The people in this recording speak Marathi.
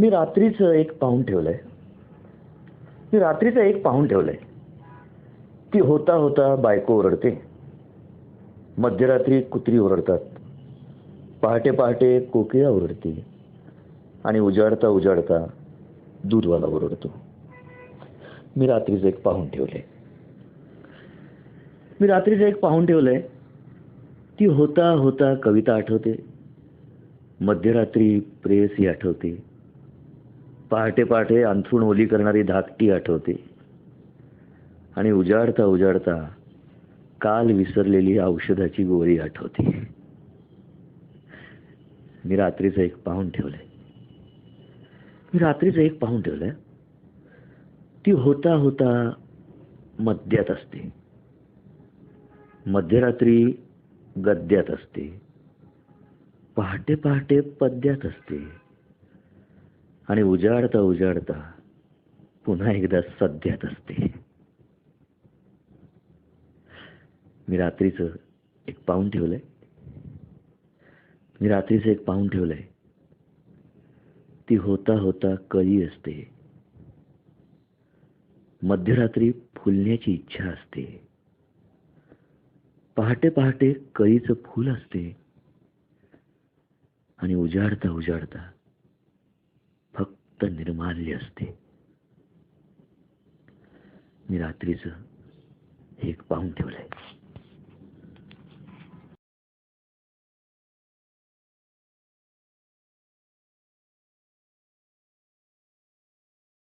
मी रात्रीचं एक पाहून ठेवलंय. मी रात्रीचं एक पाहून ठेवलंय. ती होता होता बायको ओरडते. मध्यरात्री कुत्री ओरडतात. पहाटे पहाटे कोकिळा ओरडते. आणि उजाडता उजाडता दूधवाला ओरडतो. मी रात्रीचं एक पाहून ठेवलंय. मी रात्रीचं एक पाहून ठेवलंय. ती होता होता कविता आठवते. मध्यरात्री प्रेयसी आठवते. पहाटे पहाटे अंथरूण ओली करणारी धाकटी आठवते. आणि उजाडता उजाडता काल विसरलेली औषधाची गोळी आठवते. मी रात्रीचं एक पाहून ठेवलंय. मी रात्रीचं एक पाहून ठेवलंय. ती होता होता मद्यात असते. मध्यरात्री गद्यात असते. पहाटे पहाटे पद्यात असते. आणि उजाडता उजाडता पुन्हा एकदा सध्यात असते. मी रात्रीचं एक पाहून ठेवलंय. मी रात्रीचं एक पाहून ठेवलंय. ती होता होता कळी असते. मध्यरात्री फुलण्याची इच्छा असते. पहाटे पहाटे कळीचं फूल असते. आणि उजाडता उजाडता फक्त निर्माल्य असते. मी रात्रीचं एक पाहून ठेवलंय.